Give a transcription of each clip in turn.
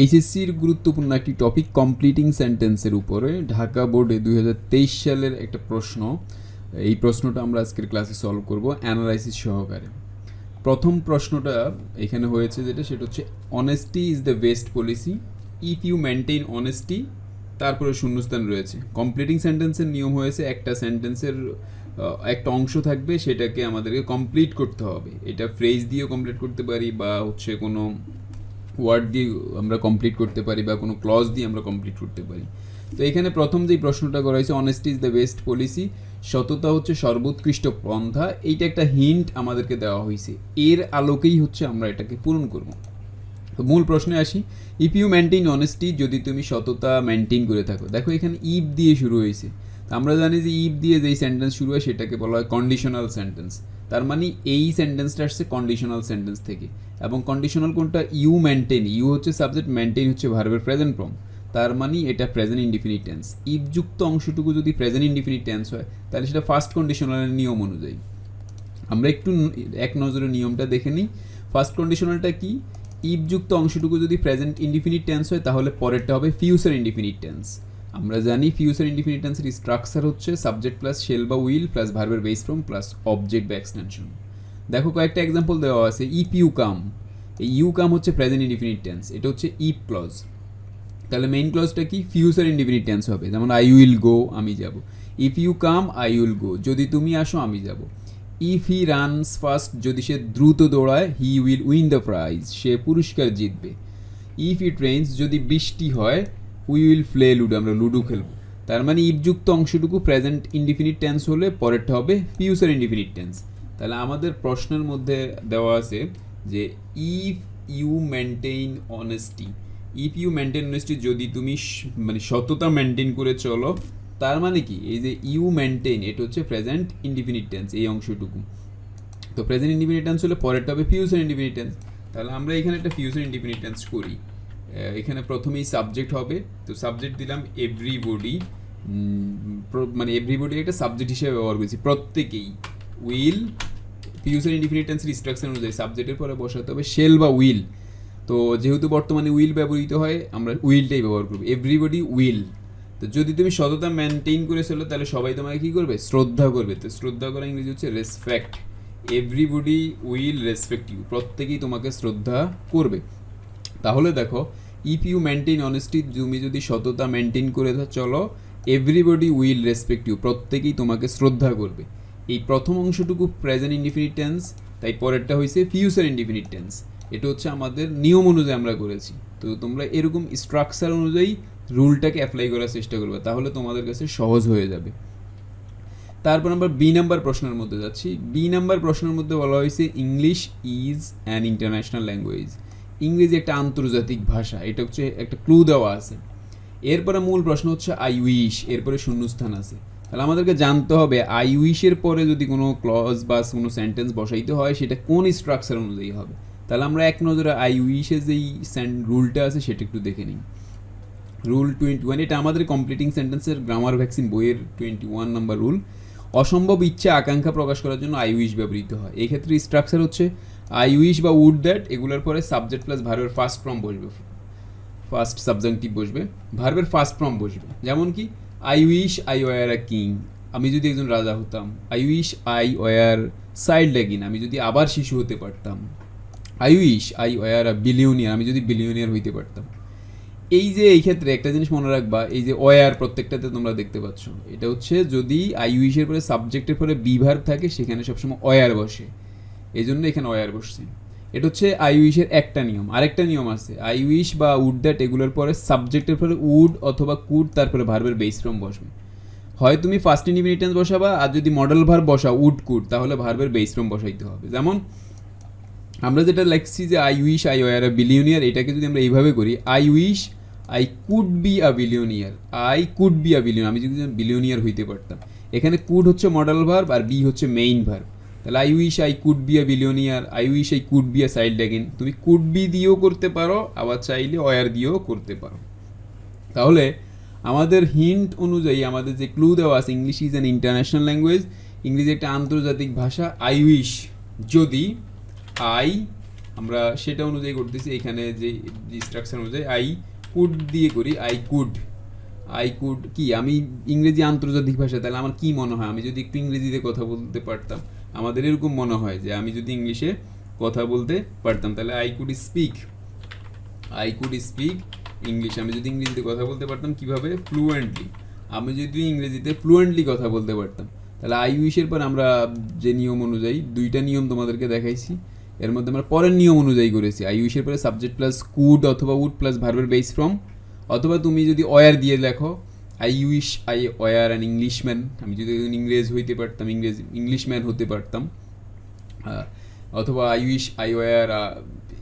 এইচএসসির গুরুত্বপূর্ণ একটি topic completing সেন্টেন্সের উপরে। ঢাকা বোর্ডে দুই হাজার তেইশ সালের একটা প্রশ্ন। এই প্রশ্নটা আমরা আজকের ক্লাসে সলভ করব অ্যানালাইসিস সহকারে। প্রথম প্রশ্নটা এখানে হয়েছে যেটা, সেটা হচ্ছে honesty is the best policy if you maintain honesty তারপরে শূন্যস্থান রয়েছে। কমপ্লিটিং সেন্টেন্সের নিয়ম হয়েছে, একটা সেন্টেন্সের একটা অংশ থাকবে, সেটাকে আমাদেরকে কমপ্লিট করতে হবে। এটা ফ্রেজ দিয়েও কমপ্লিট করতে পারি বা হচ্ছে কোনো ওয়ার্ড দিয়ে আমরা কমপ্লিট করতে পারি বা কোনো ক্লজ দিয়ে আমরা কমপ্লিট করতে পারি। তো এখানে প্রথম যেই প্রশ্নটা করা হয়েছে honesty is the best policy সততা হচ্ছে সর্বোৎকৃষ্ট পন্থা, এইটা একটা হিন্ট আমাদেরকে দেওয়া হয়েছে। এর আলোকেই হচ্ছে আমরা এটাকে পূরণ করব। তো মূল প্রশ্নে আসি ইফ ইউ মেনটেন অনেস্টি যদি তুমি সততা মেনটেন করে থাকো। দেখো এখানে ইফ দিয়ে শুরু হয়েছে। আমরা জানি যে ইফ দিয়ে যেই সেন্টেন্স শুরু হয়, সেটাকে বলা হয় কন্ডিশনাল সেন্টেন্স তার মানে এই সেন্টেন্সটা আসছে কন্ডিশনাল সেন্টেন্স থেকে। এবং কন্ডিশনাল কোনটা? ইউ মেনটেন ইউ হচ্ছে সাবজেক্ট মেনটেন হচ্ছে ভার্বের প্রেজেন্ট ফর্ম তার মানে এটা প্রেজেন্ট ইনডিফিনিট টেন্স ইফযুক্ত অংশটুকু যদি প্রেজেন্ট ইনডিফিনিট টেন্স হয়, তাহলে সেটা ফার্স্ট কন্ডিশনালের নিয়ম অনুযায়ী। আমরা একটু এক নজরে নিয়মটা দেখে নিই। ফার্স্ট কন্ডিশনালটা কি? ইফযুক্ত অংশটুকু যদি প্রেজেন্ট ইনডিফিনিট টেন্স হয়, তাহলে পরেরটা হবে ফিউচার ইনডিফিনিট টেন্স আমরা জানি ফিউচার ইনডিফিনিট টেন্সের স্ট্রাকচার হচ্ছে সাবজেক্ট প্লাস শেল বা উইল প্লাস ভার্বের বেস ফর্ম প্লাস অবজেক্ট বা এক্সটেনশন দেখো কয়েকটা এক্সাম্পল দেওয়া আছে ইফ ইউ কাম এই ইউ কাম হচ্ছে প্রেজেন্ট ইনডিফিনিট টেন্স এটা হচ্ছে ইফ ক্লজ তাহলে মেইন ক্লজটা কি? ফিউচার ইনডিফিনিট টেন্স হবে, যেমন আই উইল গো আমি যাব। If you come I will go যদি তুমি আসো, আমি যাব। ইফ হি রানস ফার্স্ট যদি সে দ্রুত দৌড়ায় he will win the prize সে পুরস্কার জিতবে। ইফ ই ট্রেন্স যদি বৃষ্টি হয় উই উইল প্লে লুডো আমরা লুডো খেলব। তার মানে ইফযুক্ত অংশটুকু প্রেজেন্ট ইনডিফিনিট টেন্স হলে পরেরটা হবে ফিউচার ইনডিফিনিট টেন্স তাহলে আমাদের প্রশ্নের মধ্যে দেওয়া আছে যে if you maintain honesty if you maintain honesty যদি তুমি মানে সততা মেনটেন করে চলো, তার মানে কি? এই যে ইউ মেনটেন এটা হচ্ছে প্রেজেন্ট ইনডিফিনিট টেন্স এই অংশটুকু। তো প্রেজেন্ট ইনডিফিনিট টেন্স হলে পরেরটা হবে ফিউচার ইনডিফিনিট টেন্স তাহলে আমরা এখানে একটা ফিউচার ইনডিফিনিট টেন্স করি। এখানে প্রথমেই সাবজেক্ট হবে। তো সাবজেক্ট দিলাম এভরিবডি মানে এভরিবডি একটা সাবজেক্ট হিসেবে ব্যবহার করেছি। প্রত্যেকেই। উইল ফিউচার ইনডিফিনিট টেন্সের ইনস্ট্রাকশন অনুযায়ী সাবজেক্টের পরে বসাতে হবে শেল বা উইল তো যেহেতু বর্তমানে উইল ব্যবহৃত হয়, আমরা উইলটাই ব্যবহার করব। এভরিবডি উইল তো যদি তুমি সততা মেনটেন করে চলো, তাহলে সবাই তোমাকে কী করবে? শ্রদ্ধা করবে। তো শ্রদ্ধা করা ইংরেজি হচ্ছে respect everybody will respect you প্রত্যেকেই তোমাকে শ্রদ্ধা করবে। তাহলে দেখো ইফ ইউ মেনটেন অনেস্টি তুমি যদি সততা মেনটেন করে চলো এভরিবডি উইল রেসপেক্ট ইউ প্রত্যেকেই তোমাকে শ্রদ্ধা করবে। এই প্রথম অংশটুকু প্রেজেন্ট ইনডিফিনিট টেন্স তাই পরেরটা হয়েছে ফিউচার ইনডিফিনিট টেন্স এটা হচ্ছে আমাদের নিয়ম অনুযায়ী আমরা করেছি। তো তোমরা এরকম স্ট্রাকচার অনুযায়ী রুলটাকে অ্যাপ্লাই করার চেষ্টা করবে, তাহলে তোমাদের কাছে সহজ হয়ে যাবে। তারপর আমরা বি নাম্বার প্রশ্নের মধ্যে যাচ্ছি। বি নাম্বার প্রশ্নের মধ্যে বলা হয়েছে English is an international language ইংরেজি একটা আন্তর্জাতিক ভাষা, এটা হচ্ছে একটা ক্লু দেওয়া আছে। এরপরে মূল প্রশ্ন হচ্ছে আই উইশ এরপরে শূন্যস্থান আছে। তাহলে আমাদেরকে জানতে হবে আই উইশের পরে যদি কোনো ক্লজ বা কোনো সেন্টেন্স বসাইতে হয়, সেটা কোন স্ট্রাকচার অনুযায়ী হবে? তাহলে আমরা এক নজরে আই উইশের যেই রুলটা আছে, সেটা একটু দেখে নিই। রুল টোয়েন্টি ওয়ান এটা আমাদের কমপ্লিটিং সেন্টেন্সের গ্রামার ভ্যাকসিন বইয়ের টোয়েন্টি ওয়ান নাম্বার রুল অসম্ভব ইচ্ছা, আকাঙ্ক্ষা প্রকাশ করার জন্য আই উইশ ব্যবহৃত হয়। এক্ষেত্রে স্ট্রাকচার হচ্ছে আই উইশ বা উড দ্যাট এগুলোর পরে সাবজেক্ট প্লাস ভার্বের ফার্স্ট ফর্ম বসবে। ফার্স্ট সাবজেক্টিভ বসবে ভার্বের ফার্স্ট ফর্ম বসবে। যেমন কি I wish I were a king আমি যদি একজন রাজা হতাম I wish I were child again আমি যদি আবার শিশু হতে পারতাম I wish I were a billionaire আমি যদি বিলিয়নিয়ার হইতে পারতাম। এই যে এই ক্ষেত্রে একটা জিনিস মনে রাখবা, এই যে ওয়ার প্রত্যেকটাতে তোমরা দেখতে পাচ্ছ। এটা হচ্ছে যদি আই উইশের পরে সাবজেক্টের পরে বিভার থাকে, সেখানে সবসময় ওয়ার বসে। এই জন্য এখানে ওয়ার বসছে। এটা হচ্ছে আই উইশের একটা নিয়ম। আরেকটা নিয়ম আছে। আই উইশ বা উড দ্যাট এগুলোর পরে সাবজেক্টের পরে উড অথবা কুড তারপরে ভার্বের বেস ফর্ম বসবে। হয় তুমি ফার্স্ট ইন্ডিপেন্ডেন্স বসাবা আর যদি মডেল ভার্ব বসাও, উড, কুড, তাহলে ভার্বের বেস ফর্ম বসাইতে হবে। যেমন আমরা যেটা লিখছি যে I wish I were a billionaire এটাকে যদি আমরা এইভাবে করি I wish I could be a billionaire I could be a billion আমি যদি বিলিয়নিয়ার হইতে পারতাম। এখানে কুড হচ্ছে মডেল ভার্ব আর বি হচ্ছে মেইন ভার্ব তাহলে I wish I could be a billionaire I wish I could be a child again তুমি কুড বি দিয়েও করতে পারো, আবার চাইলে ওয়ার দিয়েও করতে পারো। তাহলে আমাদের হিন্ট অনুযায়ী আমাদের যে ক্লু দেওয়া আছে English is an international language ইংরেজি একটা আন্তর্জাতিক ভাষা। আই উইশ যদি আই আমরা সেটা অনুযায়ী করতেছি, এখানে যে স্ট্রাকচার অনুযায়ী আই কুড দিয়ে করি আই কুড আই কুড কি? আমি ইংরেজি আন্তর্জাতিক ভাষা, তাহলে আমার কি মনে হয়? আমি যদি একটু ইংরেজিতে কথা বলতে পারতাম। আমাদের এরকম মনে হয় যে আমি যদি ইংলিশে কথা বলতে পারতাম, তাহলে I could speak I could speak English আমি যদি ইংরেজিতে কথা বলতে পারতাম কীভাবে? ফ্লুয়েন্টলি আমি যদি ইংরেজিতে ফ্লুয়েন্টলি কথা বলতে পারতাম, তাহলে আই উইশের পর আমরা যে নিয়ম অনুযায়ী দুইটা নিয়ম তোমাদেরকে দেখাইছি। এর মধ্যে আমরা পরের নিয়ম অনুযায়ী করেছি। আই উইশের পরে সাবজেক্ট প্লাস কুড অথবা উড প্লাস ভার্বের বেস ফ্রম অথবা তুমি যদি অয়ার দিয়ে লেখো I wish I were and Englishman আমি যদি একজন ইংরেজ হইতে পারতাম, ইংরেজ ইংলিশম্যান হতে পারতাম। অথবা I wish I were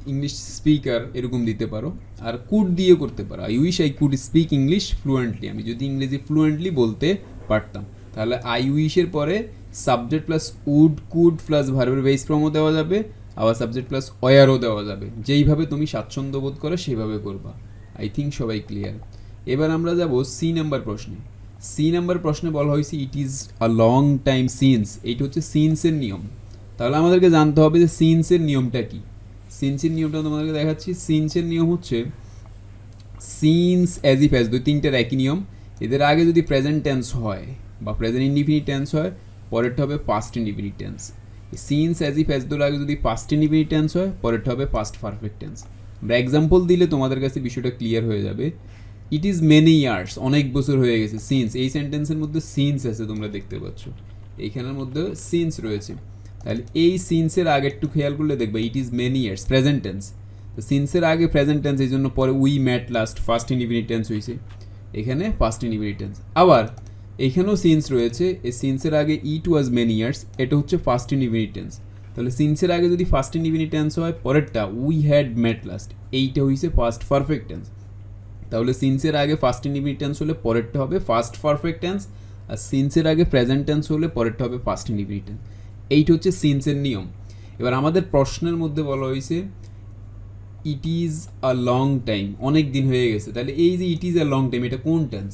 English speaker এরকম দিতে পারো। আর কুড দিয়ে করতে পারো। I wish I could speak English fluently আমি যদি ইংরেজি ফ্লুয়েন্টলি বলতে পারতাম, তাহলে আই উইশের পরে subject plus would could plus ভার্বের বেস ফ্রমও দেওয়া যাবে, আবার সাবজেক্ট প্লাস ওয়ারও দেওয়া যাবে। যেইভাবে তুমি স্বাচ্ছন্দ্য বোধ করো, সেইভাবে করবা। আই থিঙ্ক সবাই ক্লিয়ার এবার আমরা যাব সি নাম্বার প্রশ্নে। সি নাম্বার প্রশ্নে বলা হয়েছে it is a long time since এইটা হচ্ছে সিন্সের নিয়ম। তাহলে আমাদেরকে জানতে হবে যে সিন্সের নিয়মটা কি। সিন্সের নিয়মটা তোমাদেরকে দেখাচ্ছি। সিন্সের নিয়ম হচ্ছে সিন্স অ্যাজ ইফ অ্যাজ দুই তিনটার একই নিয়ম। এদের আগে যদি প্রেজেন্ট টেন্স হয় বা প্রেজেন্ট ইনডিফিনিট টেন্স হয়, পরেরটা হবে past indefinite tense since as if as দুর আগে যদি পাস্ট ইনডিফিনিট টেন্স হয়, পরেরটা হবে পাস্ট পারফেক্ট টেন্স আমরা এক্সাম্পল দিলে তোমাদের কাছে বিষয়টা ক্লিয়ার হয়ে যাবে। ইট ইজ মেনি ইয়ার্স অনেক বছর হয়ে গেছে সিন্স এই সেন্টেন্সের মধ্যে সিন্স আছে তোমরা দেখতে পাচ্ছ। এইখানের মধ্যে সিন্স রয়েছে। তাহলে এই সিন্সের আগে একটু খেয়াল করলে দেখবে it is many years present tense তো সিন্সের আগে প্রেজেন্ট টেন্স এই জন্য পরে we met last first indefinite tense হয়েছে এখানে ফার্স্ট ইনডিফিনিট টেন্স আবার, এখানেও সিন্স রয়েছে, এই সিন্সের আগে ইট ওয়াজ মেনি ইয়ার্স এটা হচ্ছে ফার্স্ট ইনডিফিনিট টেন্স তাহলে সিন্সের আগে যদি ফার্স্ট ইনডিফিনিট টেন্স হয়, পরেরটা উই হ্যাড ম্যাট লাস্ট এইটা হয়েছে ফার্স্ট পারফেক্ট টেন্স তাহলে সিন্সের আগে ফার্স্ট ইনডিফিনিট টেন্স হলে পরেরটা হবে ফার্স্ট পারফেক্ট টেন্স আর সিন্সের আগে প্রেজেন্ট টেন্স হলে পরেরটা হবে ফার্স্ট ইনডিফিনিট টেন্স এইটা হচ্ছে সিন্সের নিয়ম। এবার আমাদের প্রশ্নের মধ্যে বলা হয়েছে it is a long time অনেক দিন হয়ে গেছে। তাহলে এই যে it is a long time এটা কোন টেন্স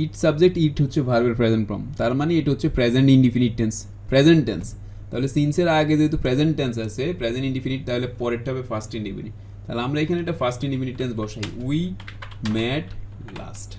ইট সাবজেক্ট ইট হচ্ছে ভার্বের প্রেজেন্ট ফর্ম তার মানে এটা হচ্ছে present indefinite tense present tense তাহলে সিন্সের আগে যেহেতু প্রেজেন্ট টেন্স আছে প্রেজেন্ট ইনডিফিনিট তাহলে পরেরটা হবে ফার্স্ট ইনডিফিনিট তাহলে আমরা এখানে একটা ফার্স্ট ইনডিফিনিট টেন্স বসাই। We met last.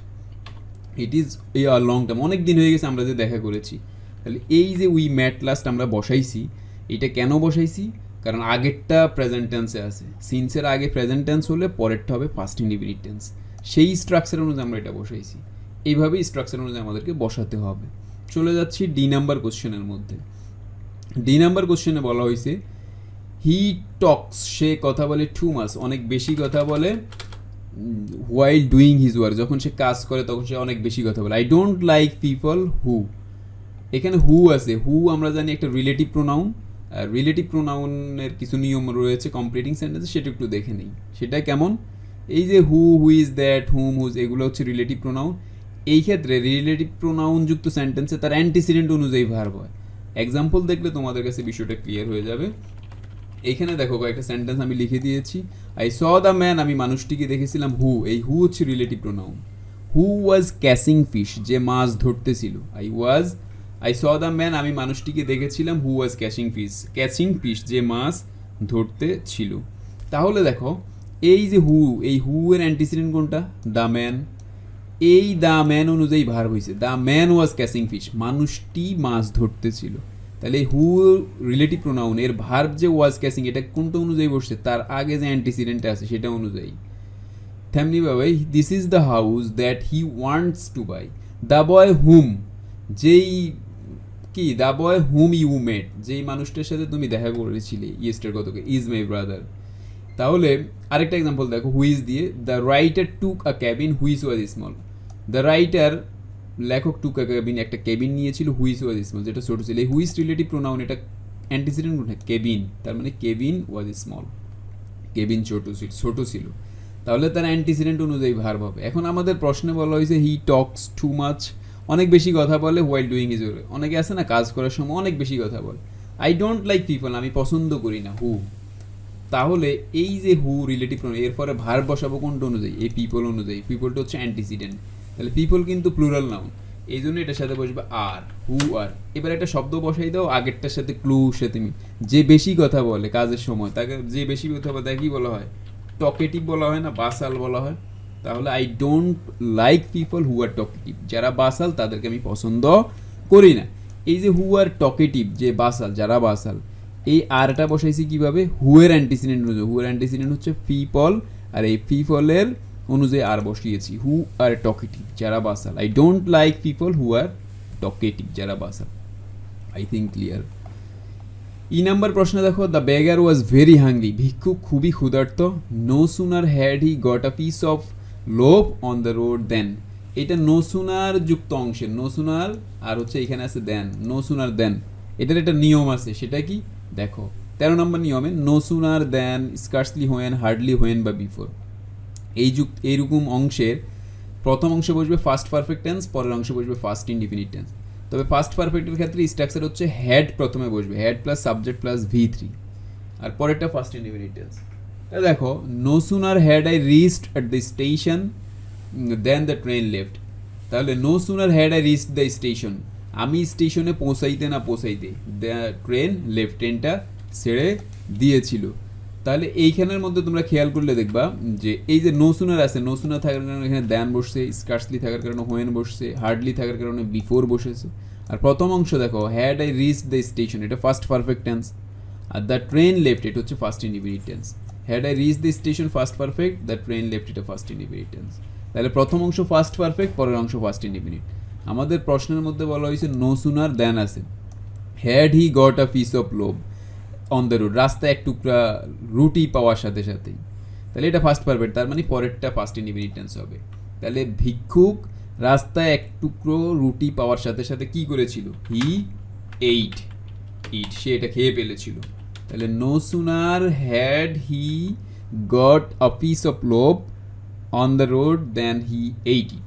It is a long time অনেক দিন হয়ে গেছে আমরা যে দেখা করেছি। তাহলে এই যে উই ম্যাট লাস্ট আমরা বসাইছি, এটা কেন বসাইছি? কারণ আগেরটা প্রেজেন্ট টেন্সে আছে। সিন্সের আগে প্রেজেন্ট টেন্স হলে পরেরটা হবে ফার্স্ট ইন্ডিফিনিট টেন্স সেই স্ট্রাকচার অনুযায়ী আমরা এটা বসাইছি। এইভাবেই স্ট্রাকচার অনুযায়ী আমাদেরকে বসাতে হবে। চলে যাচ্ছি ডি নাম্বার কোশ্চেনের মধ্যে। ডি নাম্বার কোশ্চেনে বলা হয়েছে হি টক্স সে কথা বলে টু মাস অনেক বেশি কথা বলে হোয়াইল ডুইং হিজ ওয়ার্ক যখন সে কাজ করে, তখন সে অনেক বেশি কথা বলে। I don't like people who এখানে হু আছে। হু আমরা জানি একটা রিলেটিভ প্রোনাউন আর রিলেটিভ প্রোনাউনের কিছু নিয়ম রয়েছে কমপ্লিটিং সেন্টেন্সে সেটা একটু দেখে নিই। সেটা কেমন? এই যে who who is that whom whose এগুলো হচ্ছে রিলেটিভ প্রোনাউন এই ক্ষেত্রে রিলেটিভ প্রোনাউন যুক্ত সেন্টেন্সে তার অ্যান্টিসিডেন্ট অনুযায়ী ভার্ব হয়। এক্সাম্পল দেখলে তোমাদের কাছে বিষয়টা ক্লিয়ার হয়ে যাবে। এখানে দেখো কয়েকটা সেন্টেন্স আমি লিখে দিয়েছি। আই স দ্য ম্যান আমি মানুষটিকে দেখেছিলাম হু এই হু হচ্ছে relative pronoun who was catching fish যে মাছ ধরতেছিল। I was I saw the man আমি মানুষটিকে দেখেছিলাম who was catching fish catching fish যে মাছ ধরতে ছিল তাহলে দেখো, এই যে হু এই হু এর অ্যান্টিসিডেন্ট কোনটা? দ্য ম্যান এই দ্য ম্যান অনুযায়ী ভার হয়েছে। The man was catching fish মানুষটি মাছ ধরতেছিল। তাহলে হু রিলেটিভ প্রোনাউন এর ভার্ব যে ওয়াজ ক্যাসিং এটা কোনটা অনুযায়ী বসছে? তার আগে যে অ্যান্টিসিডেন্ট আছে, সেটা অনুযায়ী। তেমনি ভাবে this is the house that he wants to buy the boy whom যেই কি? The boy hmm you met যেই মানুষটার সাথে তুমি দেখা করেছিলে ইয়েস্টার গতকে ইজ মাই ব্রাদার তাহলে আরেকটা এক্সাম্পল দেখো হুইজ দিয়ে? The writer took a cabin whose was small the writer লেখক টু আ ক্যাবিন একটা কেবিন নিয়েছিল হুইস ওয়াজ স্মল যেটা ছোট ছিল। এই হুইস রিলেটিভ প্রোনাউন এটা অ্যান্টিসিডেন্ট কোনটা কেবিন তার মানে কেবিন ওয়াজ স্মল কেবিন ছোট ছিল, ছোটো ছিল। তাহলে তার অ্যান্টিসিডেন্ট অনুযায়ী ভার্ব হবে। এখন আমাদের প্রশ্নে বলা হয়েছে হি টক্স টু মাচ অনেক বেশি কথা বলে হোয়াইল ডুইং ইজ অনেকে আছে না, কাজ করার সময় অনেক বেশি কথা বলে। আই ডোন্ট লাইক পিপল আমি পছন্দ করি না হু তাহলে এই যে হু রিলেটিভ এরপরে ভার বসাবো কোনটা অনুযায়ী? এই পিপল অনুযায়ী। পিপলটা হচ্ছে অ্যান্টিসিডেন্ট তাহলে পিপল কিন্তু প্লুরাল নাউন এই জন্য এটার সাথে বসবে আর হু আর এবার একটা শব্দ বসাই দাও, আগেরটার সাথে ক্লু সাথে যে বেশি কথা বলে কাজের সময়, তাকে যে বেশি কথা বলে, তাকে কি বলা হয়? টকেটিভ বলা হয় না, বাসাল বলা হয়। তাহলে I don't like people who are talkative যারা বাসাল, তাদেরকে আমি পছন্দ করি না। এই যে হু আর টকেটিভ যে বাসাল, যারা বাসাল, এই আরটা বসাইছি কীভাবে? হুয়ের অ্যান্টিসিডেন্ট হুয়ের অ্যান্টিসিডেন্ট হচ্ছে পিপল আর এই পিপলের অনুযায়ী আর বসিয়েছি। হু আর টকেটিভ যারা বাসাল I don't like people who are talkative যারা বাসাল I think clear E number প্রশ্ন দেখো the beggar was very hungry ভিক্ষুক খুবই ক্ষুধার্ত। No sooner had he got a piece of loaf on the road then এটা no সুনার যুক্ত অংশের no sooner আর হচ্ছে এখানে আছে দেন নো সুনার দেন এটার একটা নিয়ম আছে, সেটা কি? দেখো, তেরো নম্বর নিয়মে no sooner then scarcely when hardly when বা বিফোর এই যুগ, এইরকম অংশের প্রথম অংশে বসবে ফার্স্ট পারফেক্ট টেন্স পরের অংশে বসবে ফার্স্ট ইনডিফিনিট টেন্স তবে ফার্স্ট পারফেক্টের ক্ষেত্রে স্ট্রাকচার হচ্ছে হেড প্রথমে বসবে had plus subject plus V three আর পরেরটা ফার্স্ট ইনডিফিনিট টেন্স দেখো no sooner had I reached at the station then the train left তাহলে no sooner had I reached the station আমি স্টেশনে পৌঁছাইতে না পৌঁছাইতে দ্য ট্রেন লেফট ট্রেনটা ছেড়ে দিয়েছিল। তাহলে এইখানের মধ্যে তোমরা খেয়াল করলে দেখবা যে এই যে নো সুনার আছে নো সুনার থাকার কারণে এখানে দ্যান বসছে স্কার্সলি থাকার কারণে হোয়েন বসছে হার্ডলি থাকার কারণে বিফোর বসেছে। আর প্রথম অংশ দেখো had I reach the station এটা ফার্স্ট পারফেক্ট টেন্স আর দ্য ট্রেন লেফট এটা হচ্ছে first independent tense had I reach the station first perfect the train left এটা ফার্স্ট ইন্ডিপেন্ডেন্ট টেন্স তাহলে প্রথম অংশ ফার্স্ট পারফেক্ট পরের অংশ ফার্স্ট ইন্ডিপেন্ডেন্ট আমাদের প্রশ্নের মধ্যে বলা হয়েছে নো দ্যান আছে। Had he got a piece of loaf on the road রাস্তায় এক টুকরা রুটি পাওয়ার সাথে সাথেই। তাহলে এটা ফার্স্ট পারফেক্ট তার মানে পরেরটা ফার্স্ট ইনডিপেন্ডেন্স হবে। তাহলে ভিক্ষুক রাস্তায় এক টুকরো রুটি পাওয়ার সাথে সাথে কি করেছিল? হি এইট ইট সে এটা খেয়ে ফেলেছিল। তাহলে no sooner had he got a piece of loaf on the road then he ate it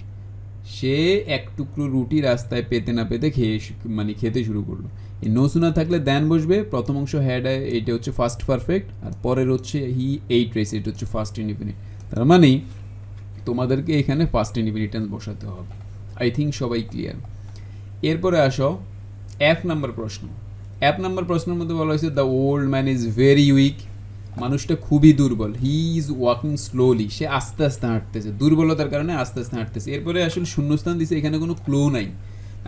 সে এক টুকরো রুটি রাস্তায় পেতে না পেতে খেয়ে মানে খেতে শুরু করল। এই নো থাকলে দেন বসবে, প্রথম অংশ হ্যাড এইটা হচ্ছে ফার্স্ট পারফেক্ট আর পরের হচ্ছে হি এইট রেস এটা হচ্ছে ফার্স্ট ইন্ডিপেন্ডেন্ট তার মানে তোমাদেরকে এখানে ফার্স্ট ইন্ডিপেন্ডেন্স বসাতে হবে। আই থিঙ্ক সবাই ক্লিয়ার এরপরে আসো এক নাম্বার প্রশ্ন। এক নাম্বার প্রশ্নের মধ্যে বলা হয়েছে the old man is very weak মানুষটা খুবই দুর্বল। হি ইজ ওয়াকিং স্লোলি সে আস্তে আস্তে হাঁটতেছে। দুর্বলতার কারণে আস্তে আস্তে হাঁটতেছে। এরপরে আসলে শূন্যস্থান দিছে, এখানে কোনো ক্লু নাই।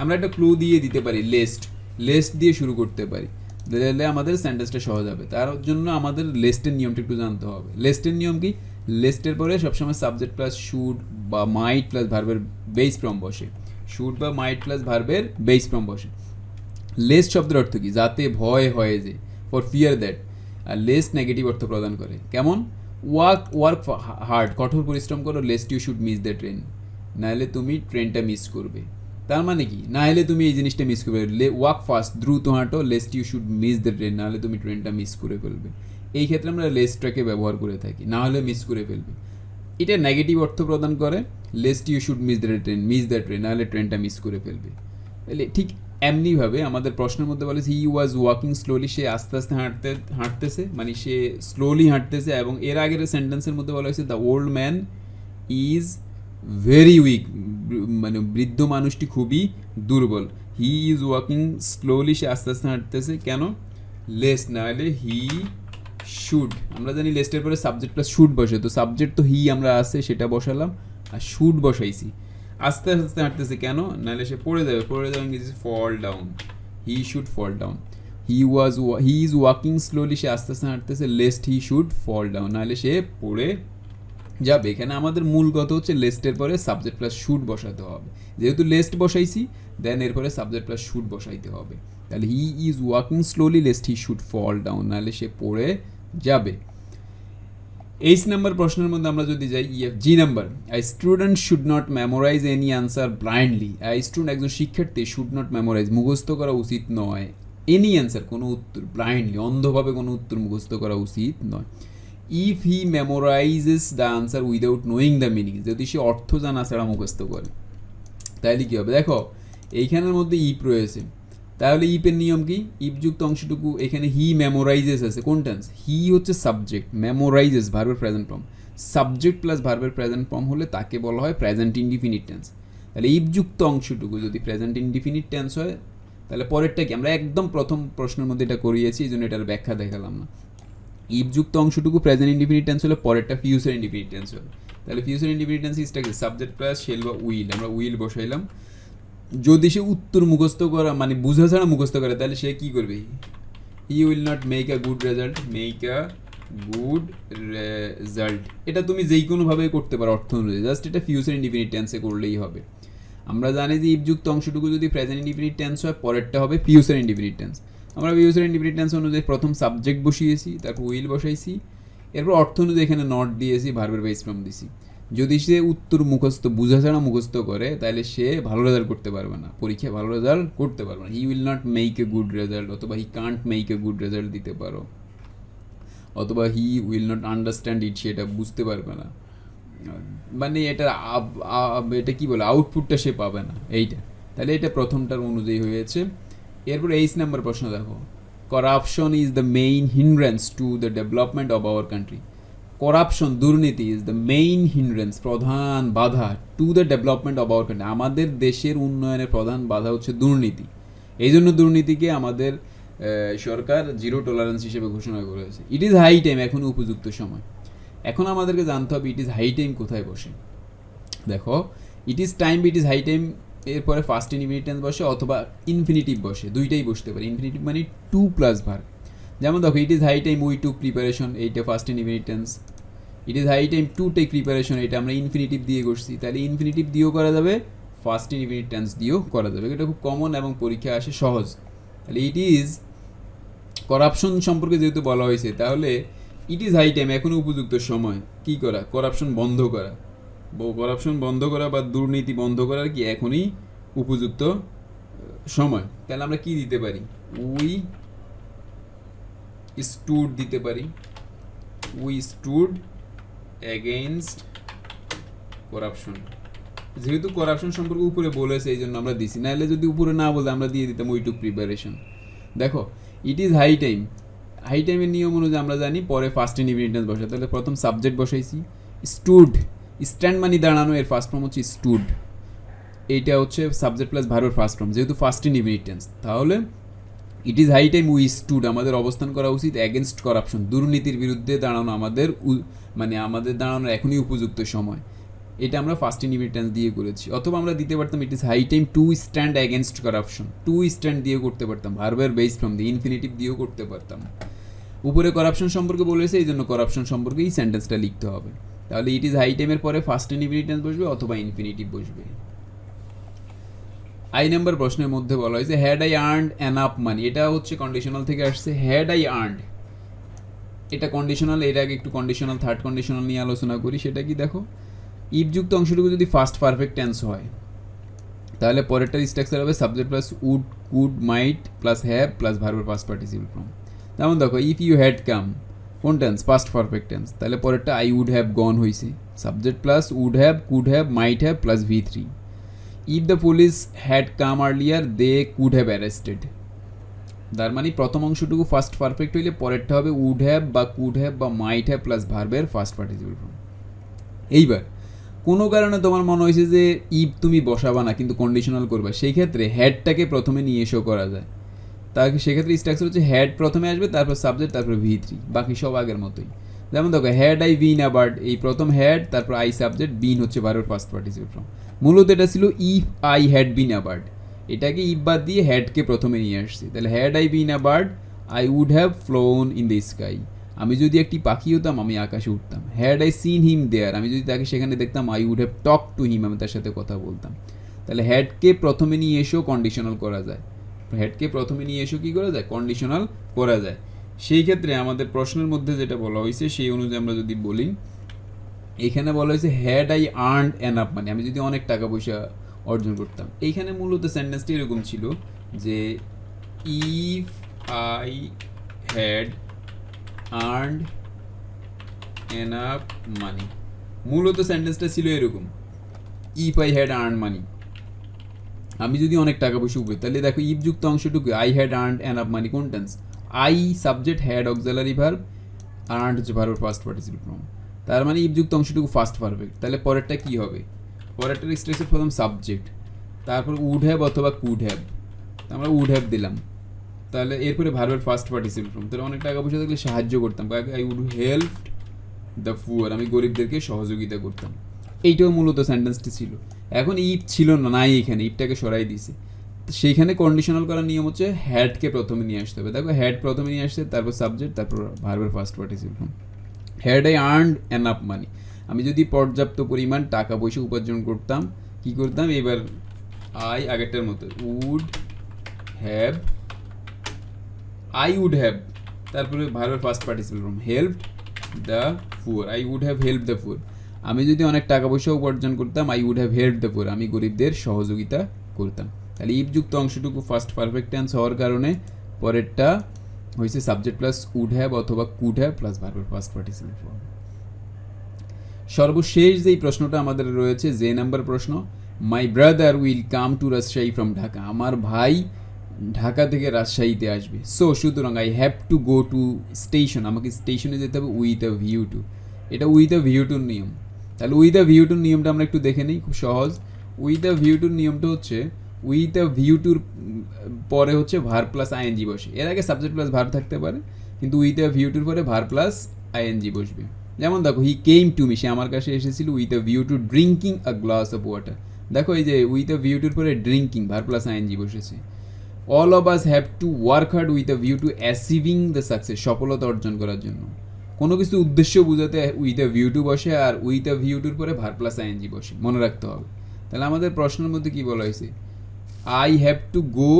আমরা একটা ক্লু দিয়ে দিতে পারি লেস্ট লেস্ট দিয়ে শুরু করতে পারি। তাহলে আমাদের সেন্টেন্সটা সহজ হবে। তার জন্য আমাদের লেস্টের নিয়মটা একটু জানতে হবে। লেস্টের নিয়ম কি? লেস্টের পরে সবসময় সাবজেক্ট প্লাস শুড বা মাইট প্লাস ভার্বের বেস ফ্রম বসে। শুড বা মাইট প্লাস ভার্বের বেস ফ্রম বসে। লেস শব্দের অর্থ কি? যাতে ভয় হয় যে ফর ফিয়ার দ্যাট আর লেস নেগেটিভ অর্থ প্রদান করে। কেমন? ওয়ার্ক ওয়ার্ক হার্ড কঠোর পরিশ্রম করো lest you should miss the train নাহলে তুমি ট্রেনটা মিস করবে। তার মানে কি? না হলে তুমি এই জিনিসটা মিস করবে। ওয়াক ফাস্ট দ্রুত হাঁটো lest you should miss the train নাহলে তুমি ট্রেনটা মিস করে ফেলবে। এই ক্ষেত্রে আমরা লেস্টটাকে ব্যবহার করে থাকি না হলে মিস করে ফেলবে। এটা নেগেটিভ অর্থ প্রদান করে lest you should miss the train miss the train নাহলে ট্রেনটা মিস করে ফেলবে। তাহলে ঠিক এমনিভাবে আমাদের প্রশ্নের মধ্যে বলে হি ওয়াজ ওয়াকিং স্লোলি সে আস্তে আস্তে হাঁটতে, হাঁটতেছে মানে সে স্লোলি হাঁটতেছে, এবং এর আগের সেন্টেন্সের মধ্যে বলা হয়েছে the old man is very weak মানে বৃদ্ধ মানুষটি খুবই দুর্বল। হি ইজ ওয়াকিং স্লোলি সে আস্তে আস্তে হাঁটতেছে। কেন? লেস না হলে হি শুড আমরা জানি লেস্টের পরে সাবজেক্ট প্লাস বসে। তো সাবজেক্ট তো হি আমরা আছে, সেটা বসালাম। আর শুড বসাইছি। আস্তে আস্তে হাঁটতেছে কেন? নাহলে সে পড়ে যাবে। পড়ে যাবে ইংরেজি fall down he should fall down he was he is walking slowly সে আস্তে আস্তে হাঁটতেছে। Lest he should fall down নাহলে সে পড়ে যাবে, এখানে আমাদের মূল কথা হচ্ছে লেস্টের পরে সাবজেক্ট প্লাস শুড বসাতে হবে। যেহেতু লেস্ট বসাইছি দেন এরপরে সাবজেক্ট প্লাস শুড বসাইতে হবে। তাহলে he is walking slowly lest he should fall down নাহলে সে পড়ে যাবে। এইচ নাম্বার প্রশ্নের মধ্যে আমরা যদি যাই F G number I student should not memorize any answer blindly I student একজন শিক্ষার্থী শুড নট মেমোরাইজ মুখস্থ করা উচিত নয়। এনি অ্যান্সার কোনো উত্তর ব্লাইন্ডলি অন্ধভাবে কোনো উত্তর মুখস্থ করা উচিত নয়। If he memorizes the answer without knowing the meaning যদি সে অর্থ জানা ছাড়া মুখস্থ করে, তাহলে কী হবে? দেখো, এইখানের মধ্যে ইপ রয়েছে। তাহলে ইপের নিয়ম কি? ইপযুক্ত অংশটুকু এখানে হি মেমোরাইজেস আছে। কোন টেন্স হি হচ্ছে সাবজেক্ট মেমোরাইজেস ভার্বের প্রেজেন্ট ফর্ম সাবজেক্ট প্লাস ভার্বের প্রেজেন্ট ফর্ম হলে তাকে বলা হয় প্রেজেন্ট ইনডিফিনিট টেন্স তাহলে ইফযুক্ত অংশটুকু যদি প্রেজেন্ট ইনডিফিনিট টেন্স হয়, তাহলে পরেরটা কি? আমরা একদম প্রথম প্রশ্নের মধ্যে এটা করিয়েছি, এই জন্য এটার ব্যাখ্যা দেখালাম না। ইফযুক্ত অংশটুকু প্রেজেন্ট ইনডিফিনিট টেন্স হলে পরেরটা ফিউচার ইনডিফিনিট টেন্স হবে তাহলে ফিউচার ইনডিফিনিট টেন্স ইজটাকে সাবজেক্ট প্লাস শেল বা উইল আমরা উইল বসাইলাম। যদি সে উত্তর মুখস্থ করা মানে বুঝা ছাড়া মুখস্থ করে, তাহলে সে কী করবে? He will not make a good result make a good result এটা তুমি যেই কোনোভাবে করতে পারো অর্থ অনুযায়ী জাস্ট এটা ফিউচার ইনডিফিনিট টেন্সে করলেই হবে। আমরা জানি যে ইফযুক্ত অংশটুকু যদি প্রেজেন্ট ইনডিফিনিট টেন্স হয়, পরেরটা হবে ফিউচার ইনডিফিনিট টেন্স আমরা ফিউচার ইনডিফিনিট টেন্স অনুযায়ী প্রথম সাবজেক্ট বসিয়েছি, তারপর উইল বসাইছি, এরপর অর্থ অনুযায়ী এখানে নট দিয়েছি ভার্বের বেস ফ্রম দিছি। যদি সে উত্তর মুখস্থ, বুঝা ছাড়া মুখস্থ করে তাহলে সে ভালো রেজাল্ট করতে পারবে না। পরীক্ষায় ভালো রেজাল্ট করতে পারবে না। He will not make a good result অথবা he can't make a good result দিতে পারো। অথবা he will not understand it সেটা বুঝতে পারবে না। মানে এটা এটা কি বলে? আউটপুটটা সে পাবে না, এইটা। তাহলে এটা প্রথমটার অনুযায়ী হয়েছে। এরপর এইচ নাম্বার প্রশ্ন দেখো। Corruption is the main hindrance to the development of our country corruption দুর্নীতি ইজ দ্য মেইন হিন্ড্রেন্স প্রধান বাধা to the development of our country আমাদের দেশের উন্নয়নের প্রধান বাধা হচ্ছে দুর্নীতি। এই জন্য দুর্নীতিকে আমাদের সরকার জিরো টলারেন্স হিসেবে ঘোষণা করেছে। ইট ইজ হাই টাইম এখন উপযুক্ত সময়। এখন আমাদেরকে জানতে হবে ইট ইজ হাই টাইম কোথায় বসে। দেখো it is time it is high time এরপরে ফার্স্ট ইনফিনিটেন্স বসে অথবা ইনফিনিটিভ বসে, দুইটাই বসতে পারে। ইনফিনিটিভ মানে টু প্লাস ভার যেমন দেখো it is high time we to preparation এইটা first infinitive it is high time to take preparation এটা আমরা ইনফিনিটিভ দিয়ে করছি। তাহলে ইনফিনিটিভ দিয়েও করা যাবে ফার্স্ট ইনফিনিট টেন্স দিয়েও করা যাবে। এটা খুব কমন এবং পরীক্ষা আসে সহজ। তাহলে ইট ইজ করাপশন সম্পর্কে যেহেতু বলা হয়েছে, তাহলে ইট ইজ হাই টাইম এখনও উপযুক্ত সময়। কী করা? করাপশন বন্ধ করা। করাপশন বন্ধ করা বা দুর্নীতি বন্ধ করার কি এখনই উপযুক্ত সময়? তাহলে আমরা কি দিতে পারি? উই স্টুড দিতে পারি। উই স্টুড এগেইনস্ট করাপশন যেহেতু করাপশন সম্পর্কে উপরে বলেছে এই জন্য আমরা দিছি। নাহলে যদি উপরে না বলে আমরা দিয়ে দিতাম উই টু প্রিপারেশন দেখো it is high time high টাইমের নিয়ম অনুযায়ী আমরা জানি, পরে ফার্স্ট ইনভিটেন্স বসে তাহলে প্রথম সাবজেক্ট বসাইছি। স্টুড স্ট্যান্ড মানি দাঁড়ানো এর ফার্স্ট ফর্ম হচ্ছে স্টুড এইটা হচ্ছে সাবজেক্ট প্লাস ভার্বের ফার্স্ট ফর্ম যেহেতু ফার্স্ট ইন ইনভিটেন্স তাহলে it is high time we stood আমাদের অবস্থান করা উচিত অ্যাগেনস্ট করাপশন দুর্নীতির বিরুদ্ধে দাঁড়ানো আমাদের মানে আমাদের দাঁড়ানোর এখনই উপযুক্ত সময়। এটা আমরা ফার্স্ট ইনভিটেন্স দিয়ে করেছি, অথবা আমরা দিতে পারতাম it is high time to stand against corruption to stand দিয়ে করতে পারতাম ভার্বের বেস ফ্রম দি ইনফিনিটিভ দিয়েও করতে পারতাম। উপরে করাপশন সম্পর্কে বলেছে এই জন্য করাপশন সম্পর্কে এই সেন্টেন্সটা লিখতে হবে। তাহলে ইট ইজ হাই টাইমের পরে ফার্স্ট ইনভিটেন্স বসবে অথবা ইনফিনিটিভ বসবে। আই নাম্বার প্রশ্নের মধ্যে বলা হয়েছে had I earned enough money এটা হচ্ছে কন্ডিশনাল থেকে আসছে হ্যাড আই আর্নড এটা কন্ডিশনাল এর আগে একটু কন্ডিশনাল থার্ড কন্ডিশনাল নিয়ে আলোচনা করি, সেটা কি দেখো? ইফযুক্ত অংশটুকু যদি ফার্স্ট পারফেক্ট টেন্স হয়, তাহলে পরেরটার স্ট্রাকচার হবে subject plus would could might plus have plus ভার্বের পাস্ট পার্টিসিপল ফ্রম যেমন দেখো ইফ ইউ হ্যাড কাম কোন টেন্স পাস্ট পারফেক্ট টেন্স তাহলে পরেরটা আই উড হ্যাভ গন হয়েছে subject plus would have could have might have plus V three if the police had come earlier they could have arrested তার মানে প্রথম অংশটুকু first perfect হইলে পরেরটা হবে উড হ্যাভ বা কুড হ্যাভ বা মাইট হ্যাভ প্লাস ভার্বের ফার্স্ট পার্টিসিপল ফর্ম এইবার, কোনো কারণে তোমার মনে হয়েছে যে ইফ তুমি বসাবা না, কিন্তু কন্ডিশনাল করবে, সেই ক্ষেত্রে হ্যাডটাকে প্রথমে নিয়ে এসেও করা যায়। তাকে সেক্ষেত্রে স্ট্রাকচার হচ্ছে হ্যাড প্রথমে আসবে, তারপর সাবজেক্ট তারপর ভি থ্রি বাকি সব আগের মতোই। যেমন দেখো হ্যাড আই বিন অ্যাবার্ড এই প্রথম হ্যাড তারপর আই সাবজেক্ট বিন হচ্ছে বারোর ফার্স্ট পার্টিসিপেট ফ্রম মূলত এটা ছিল if I had been a bird এটাকে ইফ বাদ দিয়ে হ্যাডকে প্রথমে নিয়ে আসছি। তাহলে had I been a bird I would have flown in the sky আমি যদি একটি পাখি হতাম, আমি আকাশে উঠতাম। Had I seen him there আমি যদি তাকে সেখানে দেখতাম I would have talk to him আমি তার সাথে কথা বলতাম। তাহলে হ্যাডকে প্রথমে নিয়ে এসেও কন্ডিশনাল করা যায়। হেডকে প্রথমে নিয়ে এসেও কী করা যায়? কন্ডিশনাল করা যায়। সেই ক্ষেত্রে আমাদের প্রশ্নের মধ্যে যেটা বলা হয়েছে, সেই অনুযায়ী আমরা যদি বলি, এখানে বলা হয়েছে হ্যাড আই আর্ন আপ মানে আমি যদি অনেক টাকা পয়সা অর্জন করতাম। এইখানে মূলত সেন্টেন্সটি এরকম ছিল যে if I had earned enough money মূলত সেন্টেন্সটা ছিল এরকম if I had earn money আমি যদি অনেক টাকা পয়সা উপরে তাহলে দেখো ইফযুক্ত অংশটুকু I had earned enough money contains I subject had auxiliary verb earned হচ্ছে ভার্বের ফার্স্ট পার্টিসিপল ফর্ম তার মানে ইফযুক্ত অংশটুকু ফার্স্ট পারফেক্ট তাহলে পরেরটা কী হবে? পরেরটা স্ট্রেসের প্রথম সাবজেক্ট তারপর উড হ্যাভ অথবা কুড হ্যাভ আমরা উড হ্যাভ দিলাম। তাহলে এরপরে ভার্বের ফার্স্ট পার্টিসিপেট ফর্ম তাহলে অনেক টাকা পয়সা থাকলে সাহায্য করতাম। I would help the poor আমি গরিবদেরকে সহযোগিতা করতাম। এইটাও মূলত সেন্টেন্সটি ছিল। এখন ইপ ছিল না, নাই এখানে ইপটাকে সরাই দিয়েছে। সেইখানে কন্ডিশনাল করার নিয়ম হচ্ছে হ্যাডকে প্রথমে নিয়ে আসতে হবে। দেখো হ্যাড প্রথমে নিয়ে আসছে, তারপর সাবজেক্ট তারপর ভার্বের first participate form had I earned enough money আমি যদি পর্যাপ্ত পরিমাণ টাকা পয়সা উপার্জন করতাম, কি করতাম? এবার আই আগেরটার মতো would have I would have তারপরে ভার্বের first participle help the poor I would have help the poor আমি যদি অনেক টাকা পয়সা উপার্জন করতাম I would have help the poor আমি গরিবদের সহযোগিতা করতাম। তাহলে ইফযুক্ত অংশটুকু ফার্স্ট পারফেক্ট টেন্স হওয়ার কারণে পরেরটা হয়েছে সাবজেক্ট প্লাস উড হ্যাভ অথবা কুড হ্যাভ প্লাস ভার্বের ফার্স্ট পার্টিসিপেল ফর্ম সর্বশেষ যেই প্রশ্নটা আমাদের রয়েছে, যে নাম্বার প্রশ্ন my brother will come to Rajshahi from Dhaka আমার ভাই ঢাকা থেকে রাজশাহীতে আসবে। সো সুতরাং I have to go to station আমাকে স্টেশনে যেতে হবে উইথ আ ভিউ টু এটা উইথ আ ভিউ টুর নিয়ম। তাহলে উইথ আ ভিউ টুর নিয়মটা আমরা একটু দেখে নিই, খুব সহজ। উইথ আ ভিউ টুর নিয়মটা হচ্ছে উইথ আ ভিউ টুর পরে হচ্ছে ভার প্লাস আইএনজি বসে। এর আগে সাবজেক্ট প্লাস ভার থাকতে পারে, কিন্তু উইথ আ ভিউ টুর পরে ভার প্লাস আইএনজি বসবে। যেমন দেখো হি কেম টু মি সে আমার কাছে এসেছিল with a view to drinking a glass of water দেখো এই যে উইথ আ ভিউ টুর পরে ড্রিঙ্কিং ভার প্লাস আইএনজি বসেছে। All of us have to work hard with a view to achieving the success সফলতা অর্জন করার জন্য। কোনো কিছু উদ্দেশ্য বোঝাতে উইথ আ ভিউ টু বসে আর উইথ আ ভিউ টুর পরে ভার প্লাস আইএনজি বসে, মনে রাখতে হবে। তাহলে আমাদের প্রশ্নের মধ্যে কি বলা হয়েছে? I have to go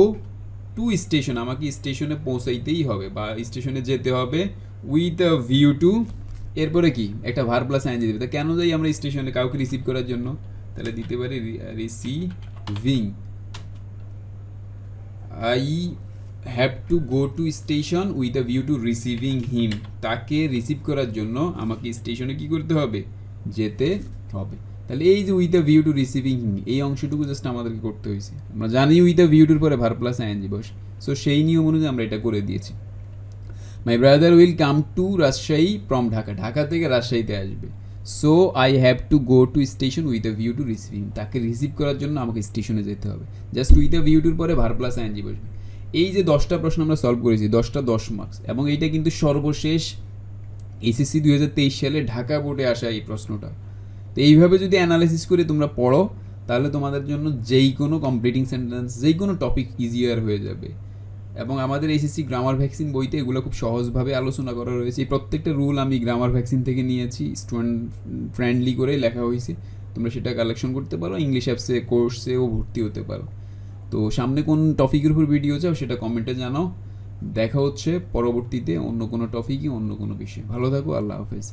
to station আমাকে স্টেশনে পৌঁছাইতেই হবে বা স্টেশনে যেতে হবে উইথ আ ভিউ টু এরপরে কি? একটা ভার প্লাস আইন দিতে হবে। তা কেন যাই আমরা স্টেশনে কাউকে রিসিভ করার জন্য? তাহলে দিতে পারি receiving I have to go to station with a view to receiving him তাকে রিসিভ করার জন্য আমাকে স্টেশনে কি করতে হবে? যেতে হবে। তাহলে এই যে with a view to receiving him এই অংশটুকু জাস্ট আমাদেরকে করতে হয়েছে। আমরা জানি উইথ আ ভিউ টুর পরে ভার প্লাস আইএনজি বসে। সো সেই নিয়ম অনুযায়ী আমরা এটা করে দিয়েছি। My brother will come to Rajshahi from Dhaka Dhaka থেকে রাজশাহীতে আসবে। So I have to go to station with a view to receiving তাকে রিসিভ করার জন্য আমাকে স্টেশনে যেতে হবে। জাস্ট উইথ আ ভিউ টুর পরে ভার প্লাস আইএনজি বসবে। এই যে দশটা প্রশ্ন আমরা সলভ করেছি, দশটা দশ মার্কস এবং এইটা কিন্তু সর্বশেষ এসএসসি দুই হাজার তেইশ সালে ঢাকা বোর্ডে আসা এই প্রশ্নটা। তো এইভাবে যদি অ্যানালাইসিস করে তোমরা পড়ো, তাহলে তোমাদের জন্য যেই কোনো কমপ্লিটিং সেন্টেন্স যেই কোনো টপিক ইজিয়ার হয়ে যাবে। এবং আমাদের এসএসসি গ্রামার ভ্যাকসিন বইতে এগুলো খুব সহজভাবে আলোচনা করা রয়েছে। এই প্রত্যেকটা রুল আমি গ্রামার ভ্যাকসিন থেকে নিয়েছি স্টুডেন্ট ফ্রেন্ডলি করে লেখা হয়েছে। তোমরা সেটা কালেকশন করতে পারো ইংলিশ অ্যাপসে কোর্সেও ভর্তি হতে পারো। তো সামনে কোন টপিকের উপর ভিডিও চাও সেটা কমেন্টে জানাও। দেখা হচ্ছে পরবর্তীতে অন্য কোনো টপিকই অন্য কোনো বিষয়ে। ভালো থাকো, আল্লাহ হাফেজ।